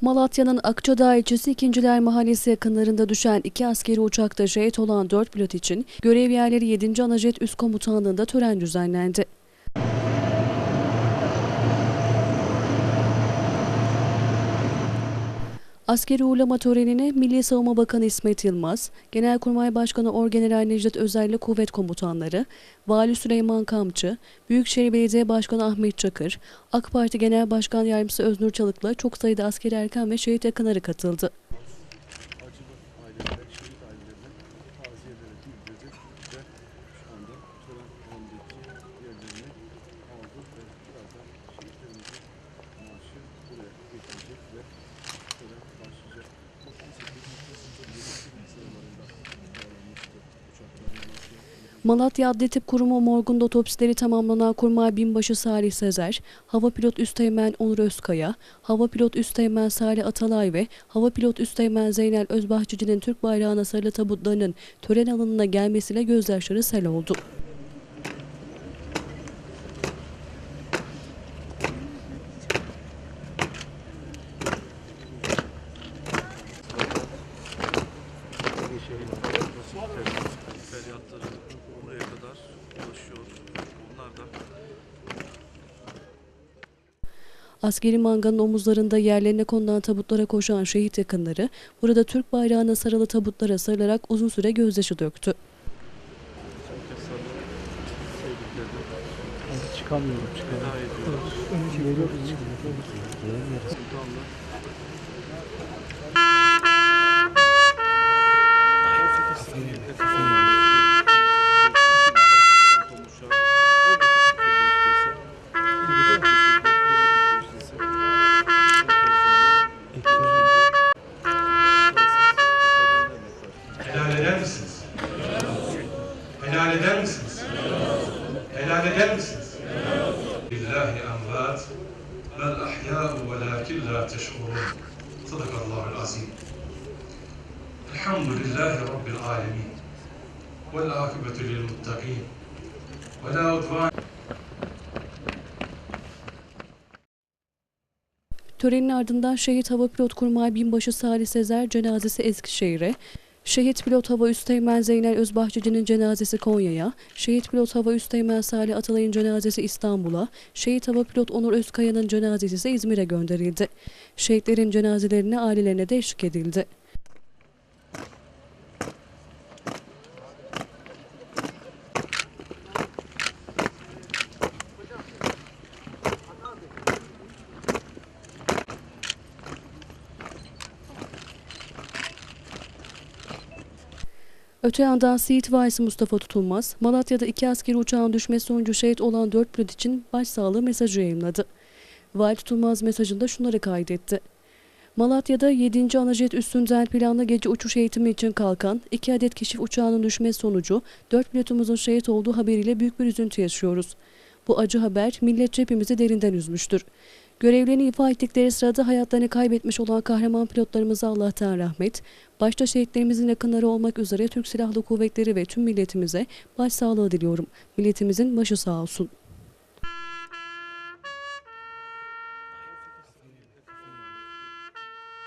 Malatya'nın Akçadağ ilçesi İkinciler Mahallesi yakınlarında düşen iki askeri uçakta şehit olan 4 pilot için görev yerleri 7. Anajet Üst Komutanlığı'nda tören düzenlendi. Askeri uğurlama törenine Milli Savunma Bakanı İsmet Yılmaz, Genelkurmay Başkanı Orgeneral Necdet Özel ile kuvvet komutanları, Vali Süleyman Kamçı, Büyükşehir Belediye Başkanı Ahmet Çakır, AK Parti Genel Başkan Yardımcısı Öznur Çalık'la çok sayıda askeri erkan ve şehit yakınları katıldı. Malatya. Adli Tıp Kurumu morgunda otopsileri tamamlanan Kurmay Binbaşı Salih Sezer, Hava Pilot Üsteğmen Onur Özkaya, Hava Pilot Üsteğmen Salih Atalay ve Hava Pilot Üsteğmen Zeynel Özbahçıcı'nın Türk bayrağına sarılı tabutlarının tören alanına gelmesiyle gözyaşları sel oldu. Feryatları buraya kadar ulaşıyor. Onlar da Askeri manganın omuzlarında yerlerine konulan tabutlara koşan şehit yakınları, burada Türk bayrağına sarılı tabutlara sarılarak uzun süre gözyaşı döktü. Çıkamıyorum, çıkamıyorum. veda Sultanla Helal eder misiniz? Helal eder misiniz? Lillahi emvat bel ahya'u velakin la teş'urun. Sadakallahul azim. Elhamdülillahi Rabbil alemin. Vel akıbetu lil muttaqin. Ve la udvan Törenin ardından Şehit Hava Pilot Kurmay Binbaşı Salih Sezer cenazesi Eskişehir'e, Şehit Pilot Hava Üsteğmen Zeynel Özbahçıcı'nın cenazesi Konya'ya, Şehit Pilot Hava Üsteğmen Salih Atalay'ın cenazesi İstanbul'a, Şehit Hava Pilot Onur Özkaya'nın cenazesi ise İzmir'e gönderildi. Şehitlerin cenazelerine ailelerine de eşlik edildi. Öte yandan Siirt Valisi Mustafa Tutulmaz, Malatya'da iki askeri uçağın düşmesi sonucu şehit olan dört pilot için başsağlığı mesajı yayınladı. Vali Tutulmaz mesajında şunları kaydetti. Malatya'da 7. Anajet üstünden planlı gece uçuş eğitimi için kalkan iki adet keşif uçağının düşmesi sonucu dört pilotumuzun şehit olduğu haberiyle büyük bir üzüntü yaşıyoruz. Bu acı haber milletçe hepimizi derinden üzmüştür. Görevlerini ifa ettikleri sırada hayatlarını kaybetmiş olan kahraman pilotlarımıza Allah'tan rahmet, başta şehitlerimizin yakınları olmak üzere Türk Silahlı Kuvvetleri ve tüm milletimize başsağlığı diliyorum. Milletimizin başı sağ olsun.